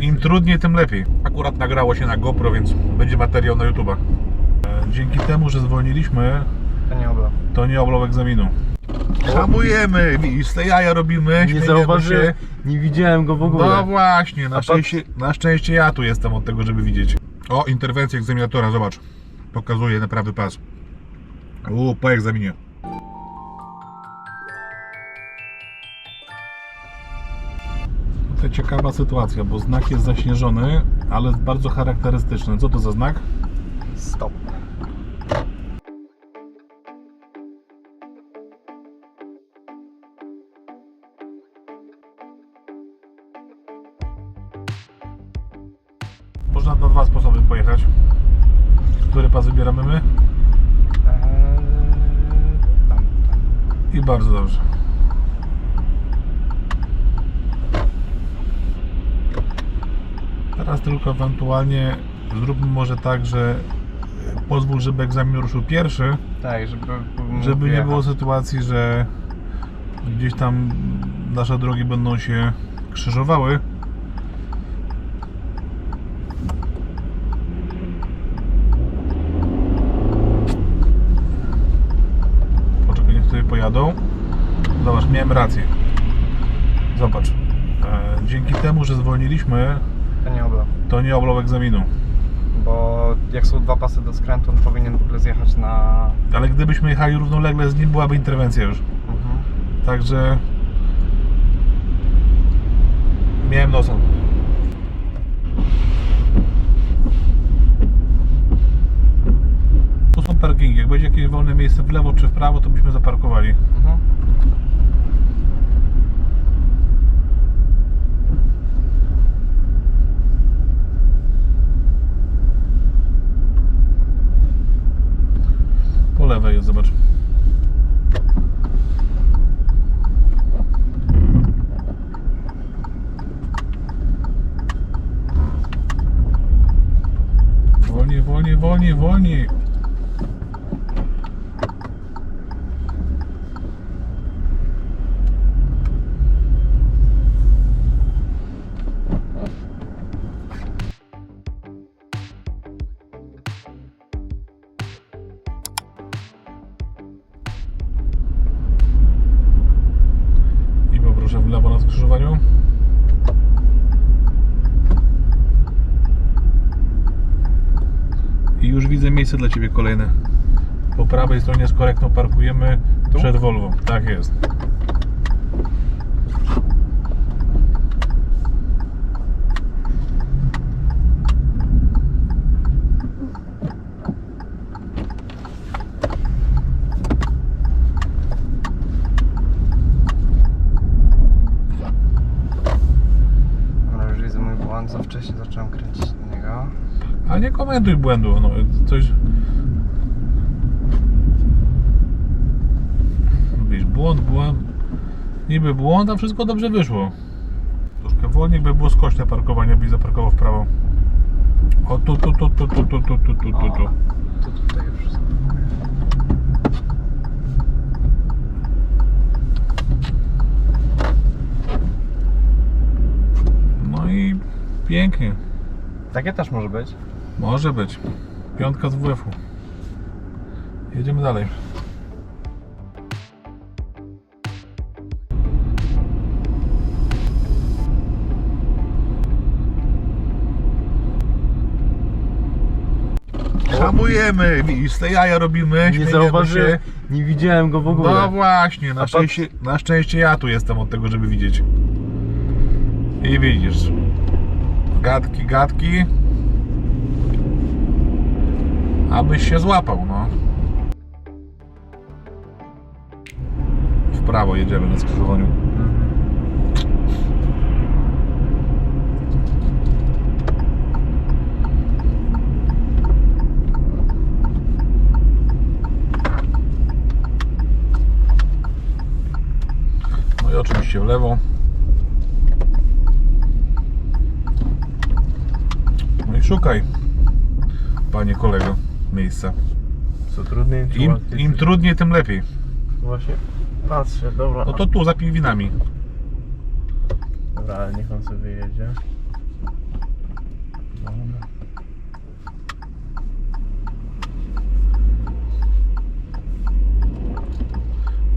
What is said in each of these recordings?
Im trudniej, tym lepiej. Akurat nagrało się na GoPro, więc będzie materiał na YouTube'a. E, Dzięki temu, że zwolniliśmy, To nie obla. to nie oblał egzaminu. Hamujemy, widzisz, te jaja robimy, Nie śmiejemy zauważyłem, nie widziałem go w ogóle. No właśnie, na A szczęście, na szczęście ja tu jestem od tego, żeby widzieć. O, interwencja egzaminatora, zobacz. Pokazuje naprawdę pas. U, po egzaminie. To ciekawa sytuacja, bo znak jest zaśnieżony, ale bardzo charakterystyczny. Co to za znak? Stop. Można na dwa sposoby pojechać. Który pas wybieramy my? Eee, tam, tam. I bardzo dobrze. Teraz tylko ewentualnie zróbmy może tak, że pozwól, żeby egzamin ruszył pierwszy, Tak, żeby, żeby nie było sytuacji, że gdzieś tam nasze drogi będą się krzyżowały. Poczekaj, niech tutaj pojadą. Zobacz, miałem rację. Zobacz. E, dzięki temu, że zwolniliśmy, To nie oblał egzaminu. Bo jak są dwa pasy do skrętu, on powinien w ogóle zjechać na... Ale gdybyśmy jechali równolegle z nim, byłaby interwencja już. Mhm. Także miałem nosa. Tu są parkingi. Jak będzie jakieś wolne miejsce w lewo czy w prawo, to byśmy zaparkowali. Mhm. prawej, zobacz. Miejsce dla Ciebie kolejne. Po prawej stronie z korektą parkujemy Tu? przed Volvo. Tak jest. Dobra, już widzę mój błąd, za wcześnie zacząłem kręcić na niego. Nie komentuj błędów. No, coś... Wiesz, błąd, błąd. Niby błąd, a wszystko dobrze wyszło. Troszkę wolniej by było skośne parkowanie, byś zaparkował w prawo. O tu, tu, tu, tu, tu, tu, tu, tu, tu, tu, tu. Tu tutaj już. No i pięknie. Takie też może być. Może być. Piątka z WF-u. Jedziemy dalej. Hamujemy, widzisz, te jaja robimy, Nie śmiejemy zauważyłem, się. nie widziałem go w ogóle. No właśnie, na A szczęście, na szczęście ja tu jestem od tego, żeby widzieć. I widzisz. Gadki, gadki. Abyś się złapał, no. W prawo jedziemy na skrzyżowaniu. No i oczywiście w lewo. No i szukaj, panie kolego, miejsca. Co trudniej? Im, im trudniej, tym lepiej. Właśnie patrzę, dobra. No to tu, za pingwinami. Dobra, ale niech on sobie wyjedzie.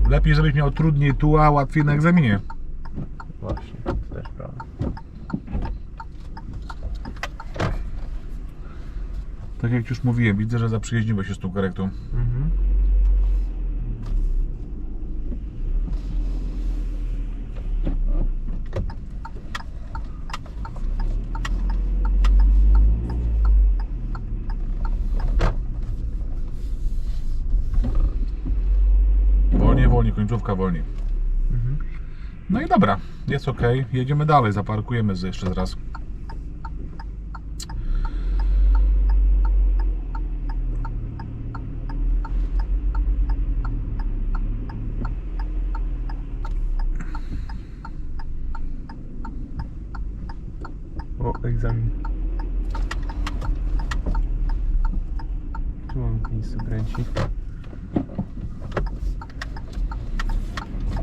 Lepiej, żebyś miał trudniej tu, a łatwiej na egzaminie. Właśnie. Tak jak już mówiłem, widzę, że zaprzyjaźniłeś się z tą korektą. Mhm. Wolniej, wolniej, końcówka wolniej. Mhm. No i dobra, jest ok. Jedziemy dalej, zaparkujemy jeszcze raz. O, egzamin. Tu mam miejsce kręci.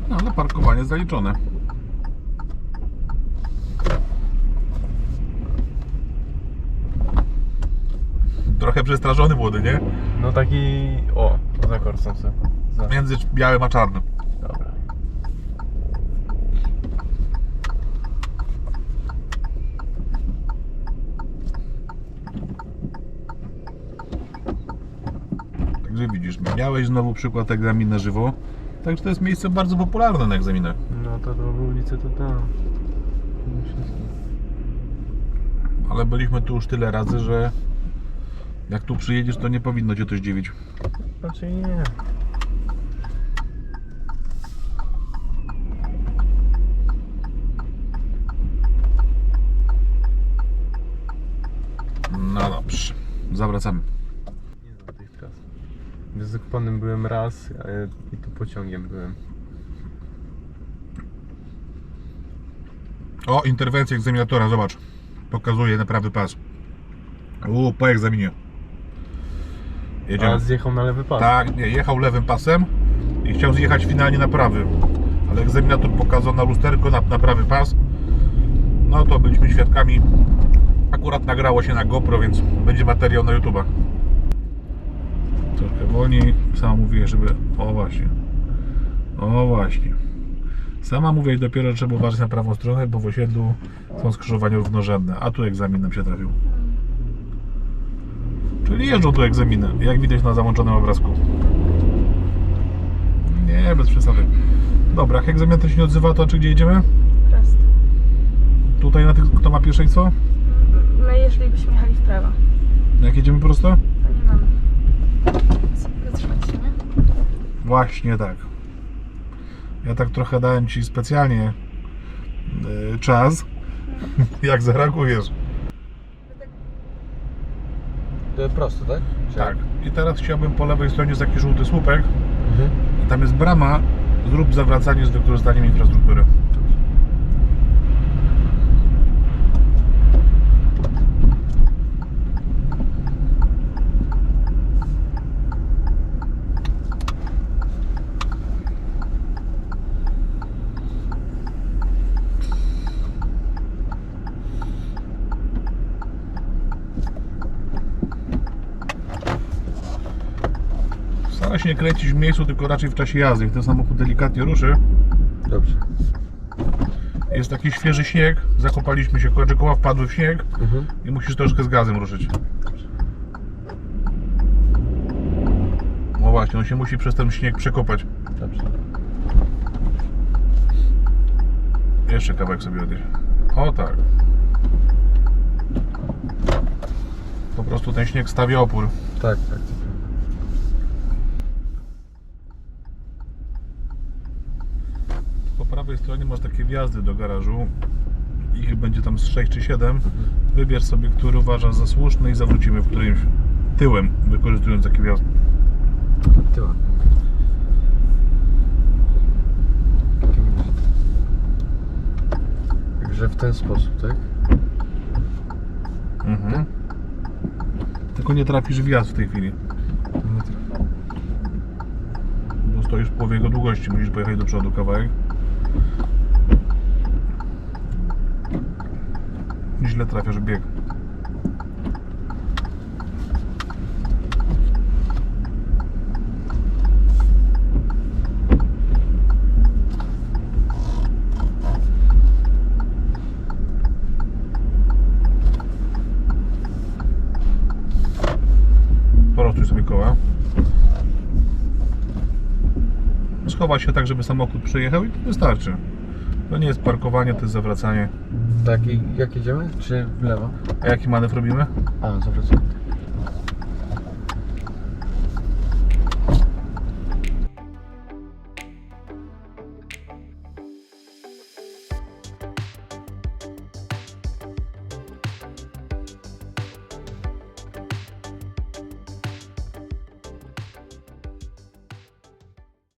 No, ale parkowanie zaliczone. Trochę przestraszony młody, nie? No taki... O, za korsą sobie. Za... Między białym a czarnym. Dobra. Także widzisz, miałeś znowu przykład egzamin na żywo. Także to jest miejsce bardzo popularne na egzaminach. No to do ulicy to tam. Ale byliśmy tu już tyle razy, że jak tu przyjedziesz, to nie powinno cię to zdziwić. Znaczy nie. No dobrze, zawracamy. Nie znam tych tras. W Zakopanem byłem raz i tu pociągiem byłem. O, interwencja egzaminatora, zobacz. Pokazuje na prawy pas. U, po egzaminie. Jedziemy. A zjechał na lewy pas. Tak, nie, jechał lewym pasem i chciał zjechać finalnie na prawy. Ale egzaminator pokazał na lusterko na, na prawy pas. No to byliśmy świadkami. Akurat nagrało się na GoPro, więc będzie materiał na YouTube'a. Wolniej. Sama mówiłeś, żeby... O właśnie. O właśnie. Sama mówiłeś dopiero, że trzeba uważać na prawą stronę, bo w osiedlu są skrzyżowania równorzędne, a tu egzamin nam się trafił. Czyli jeżdżą tu egzaminy, jak widać na załączonym obrazku. Nie, bez przesady. Dobra, jak egzaminator się nie odzywa, to czy gdzie jedziemy? Prosto. Tutaj na tych, kto ma pierwszeństwo? My jeżeli byśmy jechali w prawo, Jak jedziemy prosto? to nie mamy. Zatrzymać się, nie? Właśnie tak. Ja tak trochę dałem Ci specjalnie yy, czas, jak zareagujesz. To jest prosto, tak? Tak. I teraz chciałbym po lewej stronie jest taki żółty słupek. Mhm. Tam jest brama. Zrób zawracanie z wykorzystaniem infrastruktury. Stara się nie kręcić w miejscu, tylko raczej w czasie jazdy. Jak ten samochód delikatnie ruszy, Dobrze. jest taki świeży śnieg, zakopaliśmy się, koła- koła wpadły w śnieg Mhm. i musisz troszkę z gazem ruszyć. No właśnie, on się musi przez ten śnieg przekopać. Dobrze. Jeszcze kawałek sobie odjeść. O tak. Po prostu ten śnieg stawia opór. Tak, tak. Po prawej stronie masz takie wjazdy do garażu. Ich będzie tam z 6 czy 7. Wybierz sobie, który uważasz za słuszny i zawrócimy w którymś tyłem, wykorzystując taki wjazd. Tyła. Także w ten sposób, tak? Mhm. Tylko nie trafisz w wjazd w tej chwili, Nie trafię. bo stoisz w połowie jego długości. Musisz pojechać do przodu kawałek. Źle trafiasz bieg. Porotuj sobie koła. Schowa się tak, żeby samochód przyjechał i to wystarczy. To nie jest parkowanie, to jest zawracanie. Tak, i jak jedziemy? Czy w lewo? A jaki manewr robimy? A, zawracamy.